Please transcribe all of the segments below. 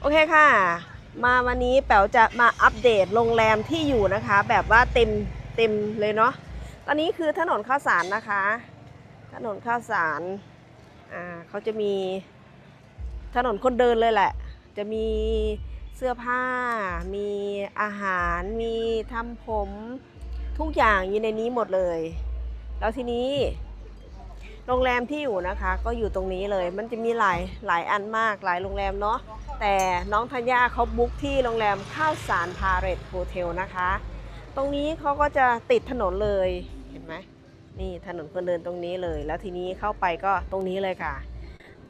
โอเคค่ะ มาวันนี้แป๋วจะมาอัปเดตโรงแรมที่อยู่นะคะ แบบว่าเต็มเต็มเลยเนาะตอนนี้คือถนนข้าวสารนะคะ ถนนข้าวสารอ่าเขาจะมีถนนคนเดินเลยแหละ จะมีเสื้อผ้า มีอาหาร มีทำผม ทุกอย่างอยู่ในนี้หมดเลย แล้วทีนี้ โรงแรมที่อยู่นะคะ ก็อยู่ตรงนี้เลย มันจะมีหลายหลายอันมากหลายโรงแรมเนาะแต่น้องธัญญาเขาบุ๊กที่โรงแรมข้าวสารพาเรตโฮเทลนะคะ ตรงนี้เขาก็จะติดถนนเลยเห็นไหมนี่ถนนคนเดินตรงนี้เลย แล้วทีนี้เข้าไปก็ตรงนี้เลยค่ะ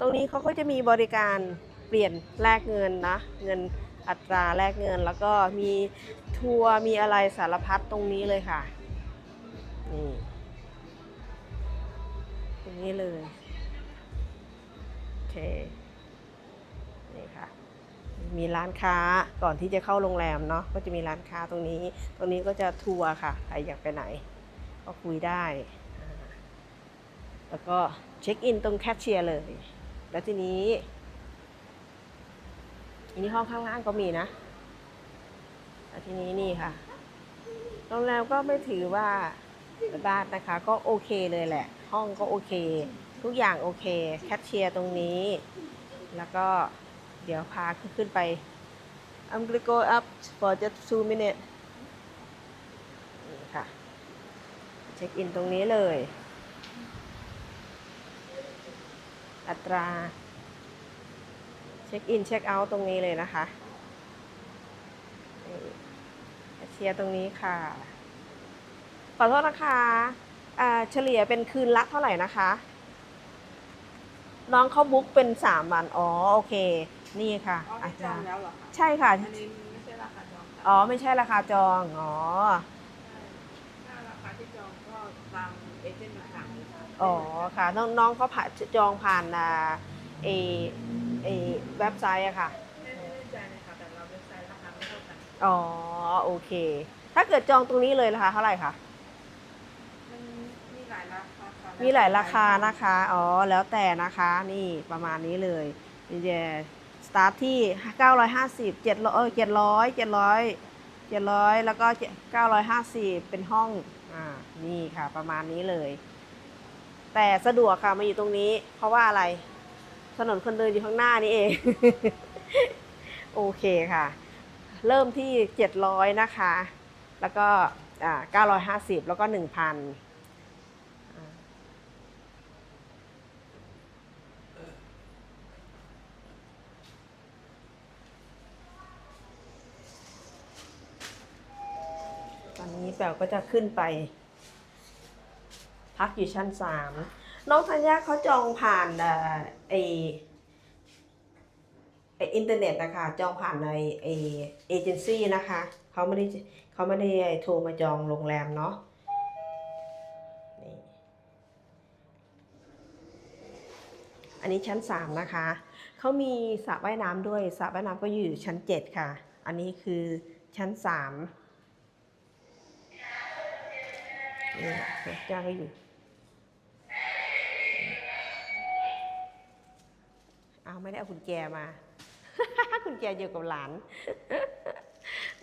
ตรงนี้เขาก็จะมีบริการเปลี่ยนแลกเงินนะ เงินอัตราแลกเงิน แล้วก็มีทัวร์มีอะไรสารพัดตรงนี้เลยค่ะนี่ ตรงนี้เลยโอเคนี่ค่ะ มีร้านค้าก่อนที่จะเข้าโรงแรมเนาะก็จะมีร้านค้าตรงนี้ ตรงนี้ก็จะทัวร์ค่ะใครอยากไปไหน ก็คุยได้ แล้วก็เช็คอินตรงแคชเชียร์เลย แล้วทีนี้อันนี้ห้องข้างล่างก็มีนะแล้วทีนี้นี่ค่ะ โรงแรมก็ไม่ถือว่า บ้านนะคะ ก็โอเคเลยแหละ ห้องก็โอเค ทุกอย่างโอเค แคชเชียร์ตรงนี้ แล้วก็เดี๋ยวพาขึ้นไป I'm gonna go up for just two minutes นี่ค่ะ เช็คอินตรงนี้เลย อัตรา เช็คอินเช็คเอาท์ตรงนี้เลยนะคะ แคชเชียร์ตรงนี้ค่ะ ขอโทษนะคะอ่าเฉลี่ยเป็นคืนละเท่าไหร่นะคะ น้องเขาบุ๊กเป็นสามวัน อ๋อ โอเค นี่ค่ะอ๋ออานี่จจาองรย์แล้วเหรอคะใช่ค่ะ อันนี้ไม่ใช่ราคาจองค่ะอ๋อ ไม่ใช่ราคาจอง อ๋อถ้าราคาที่จองก็ตามเอเจนต์ต่างๆเลยค่ะอ๋อ ค่ะ น้องน้องเขาผ่านจองผ่านอ่าเอเอเว็บไซต์อะค่ะไม่ไม่แน่ใจเลยค่ะแต่เราเว็บไซต์ราคาไม่เท่ากันอ๋อ โอเค ถ้าเกิดจองตรงนี้เลยราคาเท่าไหร่คะ มันมีหลายราคาค่ะ มีหลายราคานะคะ อ๋อ แล้วแต่นะคะ นี่ประมาณนี้เลยนี่จะสตาร์ทที่ 950 700เออ700 700 700 แล้วก็ 950 เป็นห้อง อ่า นี่ค่ะ ประมาณนี้เลย แต่สะดวกค่ะ มาอยู่ตรงนี้ เพราะว่าอะไร ถนนคนเดินอยู่ข้างหน้านี่เอง โอเคค่ะ เริ่มที่ 700 นะคะ แล้วก็ อ่า 950 แล้วก็ 1,000 นี้แป๋วก็จะขึ้นไป พักอยู่ชั้นสามน้องธัญญาเขาจองผ่านเอไออินเทอร์เน็ตนะคะจองผ่านในไอเอเจนซี่นะคะเขาไม่ได้เขาไม่ได้โทรมาจองโรงแรมเนาะนี่อันนี้ชั้นสามนะคะ เขามีสระว่ายน้ำด้วย สระว่ายน้ำก็อยู่ชั้นเจ็ดค่ะ อันนี้คือชั้นสาม นี่แม่จ้าก็อยู่ เอาไม่ได้เอากุญแจมา กุญแจอยู่กับหลาน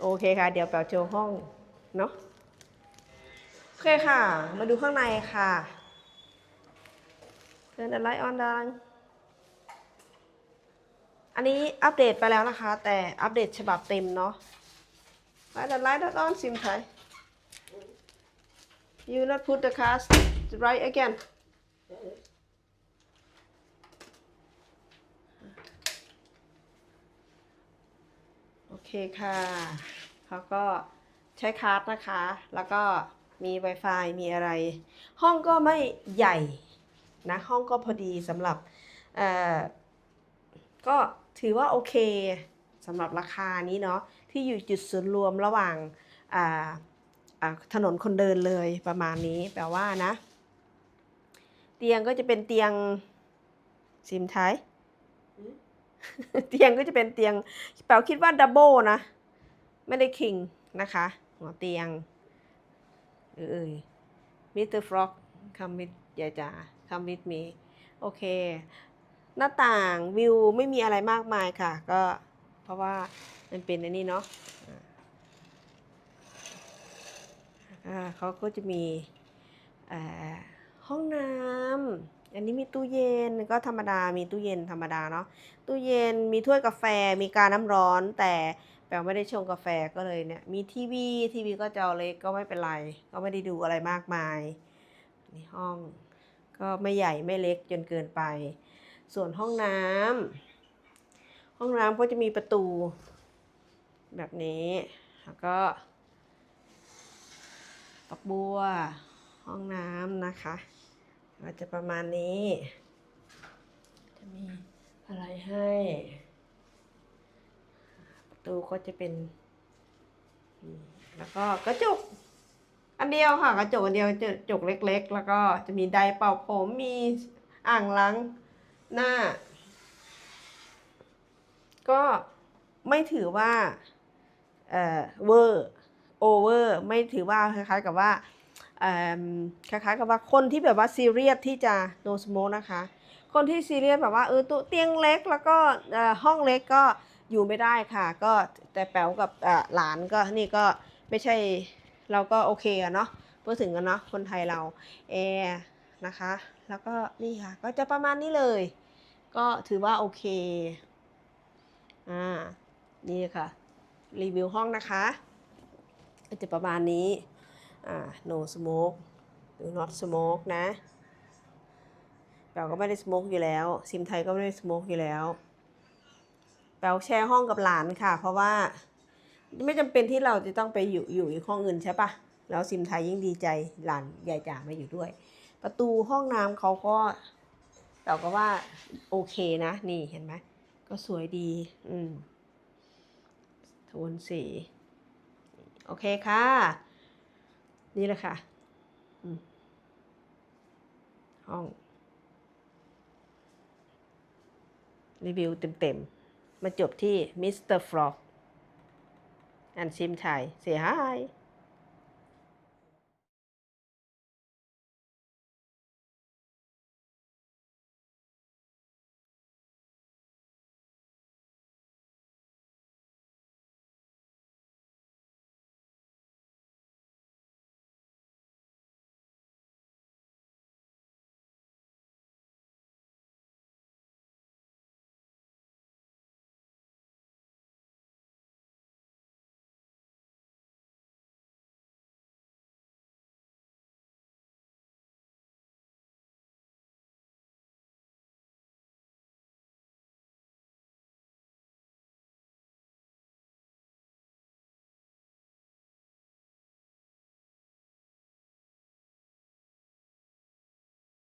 โอเคค่ะ เดี๋ยวแปลโชว์ห้อง เนาะโอเคค่ะ มาดูข้างในค่ะ Turn the light on ดังอันนี้อัปเดตไปแล้วนะคะ แต่อัปเดตฉบับเต็มเนาะ Light the light on ซิมไทย You not put the cast right again. โอเคค่ะเขาก็ใช้คาร์ดนะคะ แล้วก็มี Wi-Fi มีอะไร ห้องก็ไม่ใหญ่นะ ห้องก็พอดีสำหรับเอ่อก็ถือว่าโอเคสำหรับราคานี้เนาะที่อยู่จุดศูนย์รวมระหว่างอ่า ถนนคนเดินเลยประมาณนี้แปลว่านะ เตียงก็จะเป็นเตียงซิมไทยเตียงก็จะเป็นเตียงแปลคิดว่าดับเบิลนะ ไม่ได้คิงนะคะหัวเตียงเอ้ยมิสเตอร์ฟล็อกคัมวิดยายจ๋าคัมวิดมีโอเค หน้าต่างวิวไม่มีอะไรมากมายค่ะ ก็เพราะว่ามันเป็นอันนี้เนาะ อ่าเขาก็จะมีอ่าห้องน้ำอันนี้มีตู้เย็นก็ธรรมดามีตู้เย็นธรรมดาเนาะตู้เย็นมีถ้วยกาแฟมีกาน้ำร้อน แต่แปลไม่ได้ชงกาแฟก็เลยเนี่ยมีทีวีทีวีก็จอเล็กก็ไม่เป็นไร ก็ไม่ได้ดูอะไรมากมายนี่ห้องก็ไม่ใหญ่ไม่เล็กจนเกินไป ส่วนห้องน้ำห้องน้ำก็จะมีประตู แบบนี้แล้วก็ ปักบัว ห้องน้ำนะคะก็จะประมาณนี้ จะมีอะไรให้ประตูก็จะเป็น แล้วก็กระจก อันเดียวค่ะ กระจกอันเดียวจะจกเล็ก ๆ แล้วก็จะมีไดร์เป่าผมมีอ่างล้างหน้า ก็ไม่ถือว่า เอ่อเวอร์ โอเวอร์ไม่ถือว่าคล้ายๆกับว่าเอิ่มคล้ายๆกับว่าคนที่แบบว่าซีเรียสที่จะ no smoke นะคะ คนที่ซีเรียสแบบว่าเออตัวเตียงเล็กแล้วก็ห้องเล็กก็อยู่ไม่ได้ค่ะ ก็แต่แป๋วกับหลานก็นี่ก็ไม่ใช่เราก็โอเคอะเนาะพูดถึงกันเนาะคนไทยเราแอร์นะคะ แล้วก็นี่ค่ะก็จะประมาณนี้เลย ก็ถือว่าโอเคอ่านี่ค่ะ รีวิวห้องนะคะ ก็จะประมาณนี้อ่า no smoke หรือ not smoke นะแปลก็ไม่ได้ smoke อยู่แล้ว ซิมไทยก็ไม่ได้ smoke อยู่แล้วแปลแชร์ห้องกับหลานค่ะ เพราะว่าไม่จำเป็นที่เราจะต้องไปอยู่อยู่อีกห้องอื่นใช่ปะแล้วซิมไทยยิ่งดีใจหลานยายจ๋ามาอยู่ด้วย ประตูห้องน้ำเขาก็แต่ก็ว่าโอเคนะ นี่เห็นไหมก็สวยดี อืมโทนสี โอเคค่ะ นี่แหละค่ะห้อง รีวิวเต็มๆ มาจบที่มิสเตอร์ฟลอกอันซิมไทยเสียหาย